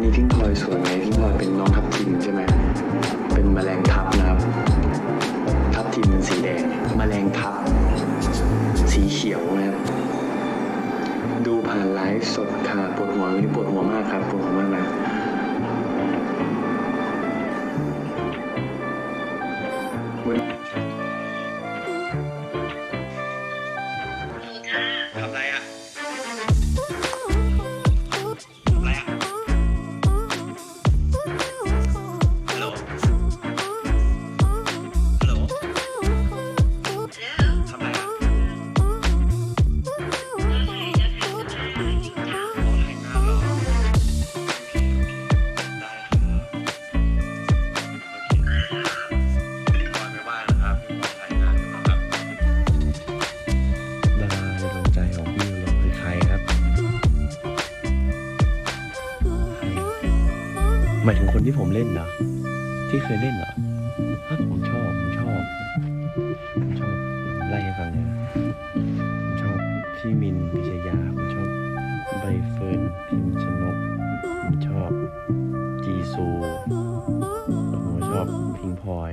วันนี้พิงพลอยสวยไหมพิงพลอยเป็นน้องทับทิมใช่ไหมเป็นแมลงทับนะครับ ทับทิมเป็นสีแดงแมลงทับ สีเขียวนะครับดูผ่านไลฟ์สดค่ะปวดหัววันนี้ปวดหัวมากครับปวดหัวมากนะ หมายถึงคนที่ผมเล่นนะที่เคยเล่นเหรอผมชอบผมชอบผมชอบไล่ให้ฟังเลยผมชอบพี่มินพิชยาผมชอบใบเฟิร์นพิมชนกผมชอบจีซูผมชอบพิงพลอย